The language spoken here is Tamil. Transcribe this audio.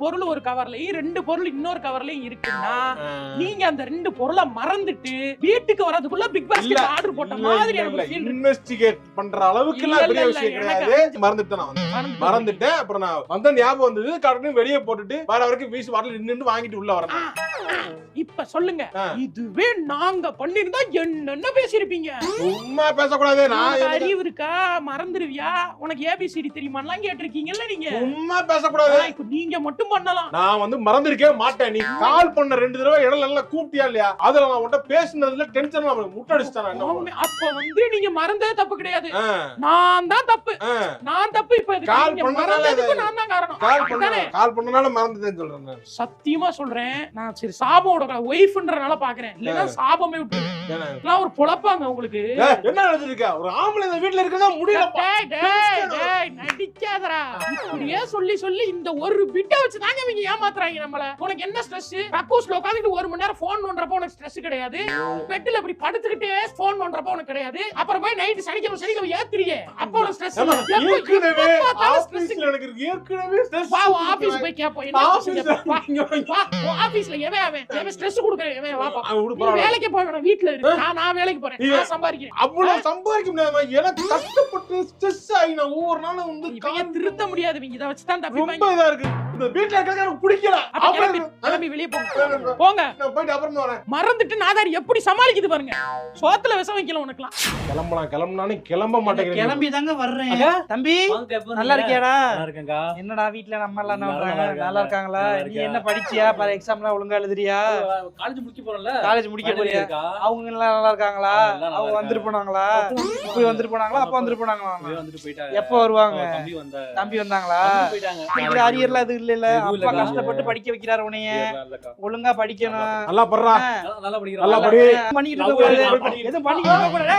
பொருள் ஒரு கவர்லயும் ரெண்டு பொருள் இன்னொரு கவர்லயும் இருக்குன்னா நீங்க அந்த ரெண்டு பொருளை மறந்துட்டு வீட்டுக்கு வரதுக்குள்ள பிக் பாஸ்கெட் ஆர்டர் போட்ட மாதிரி. இன்வெஸ்டிகேட் பண்ற அளவுக்கு எல்லாம் பெரிய விஷயம் கிடையாது. மறந்துட்டேன் நான் மறந்துட்டேன். அப்புறம் நான் வந்த ஞாபகம் வந்தது கடனும் வெளியே போட்டுட்டு வர வரைக்கும் வீசு பாட்டில் நின்று வாங்கிட்டு உள்ள வரேன். இப்ப சொல்லுங்க. இதுவே நாங்க பண்ணிருந்தா என்னென்ன பேசிருப்பீங்க சும்மா பேசக்கூடாது. நான் அறிவு இருக்கா? மறந்துருவியா? உனக்கு ஏபிசிடி தெரியுமாலாம் கேட்டிருக்கீங்கல்ல நீங்க? சும்மா பேசக்கூடாது. இப்ப நீங்க மட்டும் பண்ணலாம். நான் வந்து மறந்திருக்கவே மாட்டேன். நீ கால் பண்ண ரெண்டு தடவை இடம் எல்லாம் கூப்பிட்டியா இல்லையா? அதுல நான் உன்கிட்ட பேசுனதுல டென்ஷன் என்ன ஆமா, அப்ப வந்து நீங்க மறந்தது தப்பு கிடையாது. நான் தான் தப்பு. நான் தப்பு இப்ப கால் அது- நான் தான் காரணம். கால் பண்ணனால மறந்துட்டேன்னு சொல்றேன். சத்தியமா சொல்றேன். நான் சரி சாபோட ஒய்ஃப்ன்றனால பாக்குறேன். இல்லன்னா சாபமே விட்டு இதெல்லாம் ஒரு பொழப்பாங்க உங்களுக்கு. என்ன நினைச்சிருக்க ஒரு ஆம்பளை இந்த வீட்டுல இருக்கதா முடியலப்பா டேய், டேய், நடிக்காதடா. இப்படியே சொல்லி சொல்லி இந்த ஒரு பிட்ட வச்சு தாங்க இவங்க ஏமாத்துறாங்க நம்மள. உனக்கு என்ன ஸ்ட்ரெஸ் கக்கூஸ்ல உட்காந்துட்டு ஒரு மணி நேரம் போன் நோன்றப்ப உனக்கு ஸ்ட்ரெஸ் கிடையாது. பெட்ல இப்படி படுத்துக்கிட்டே போன் நோன்றப்ப உனக்கு கிடையாது. அப்புறம் போய் நைட் சனிக்கிழமை சனிக்கிழமை ஏத்துறியே. அப்ப உனக்கு ஸ்ட்ரெஸ் ஏற்கனவே ஸ்ட்ரெஸ் எனக்கு இருக்கு. ஏற்கனவே வா உன் ஆபீஸ் போய் கேப்போம். என்ன ஆபீஸ்ல எவன் அவன்? எவன் ஸ்ட்ரெஸ் கொடுக்குறேன்? எவன் வா ஆ, விடு, நீ பரவாயில்ல. வேலைக்கு போய் வேணாம் வீட்ல இரு. நான் நான் வேலைக்கு போறேன். நான் சம்பாதிக்கிறேன். அவ்வளவு சம்பாதிக்க முடியாதும்மா. எனக்கு கஷ்டப்பட்டு ஸ்ட்ரெஸ் ஆகி நான் ஒவ்வொரு நாளும் வந்து திருத்த முடியாது இதை வச்சு தான் ரொம்ப இதா இருக்கு. இந்த வீட்டுல இருக்கிறது எனக்கு பிடிக்கல. அப்ப கிளம்பி அப்புறம் கிளம்பி வெளியே போங்க போங்க. நான் போயிட்டு அப்புறமா வரேன். மறந்துட்டு நாதாரி எப்படி சமாளிக்குது பாருங்க. சோத்துல விஷம் வைக்கல உனக்குலாம் கிளம்பலாம் கிளம்ப மாட்டேங்கிறேன் கிளம்பி தாங்க வர்றேன். தம்பி நல்லா இருக்கியாடா? நல்லா என்னடா வீட்ல நம்ம எல்லாம் இருக்காங்களா? நீ. என்ன படிச்சியா? பாரு எக்ஸாம்லாம் ஒழுங்கா எழுதுறியா? காலேஜ் முடிக்க காலேஜ் போறியா. அவங்க எல்லாம் நல்லா இருக்காங்களா? அவங்க வந்துட்டு. போனாங்களா? இப்படி வந்துட்டு போனாங்களா? அப்ப வந்துட்டு போனாங்களா? எப்ப வருவாங்க? தம்பி வந்த தம்பி வந்தாங்களா? அரியர்லாம் எதுவும் இல்ல இல்ல. அப்பா. கஷ்டப்பட்டு படிக்க வைக்கிறாரு இல்லக்கா. ஒழுங்கா படிக்கணும். நல்லா படிக்கிறான் நல்லா படி. பண்ணிக்கிட்டு லவ் இருக்க எதுவும் பண்ணிக்கிட்டு.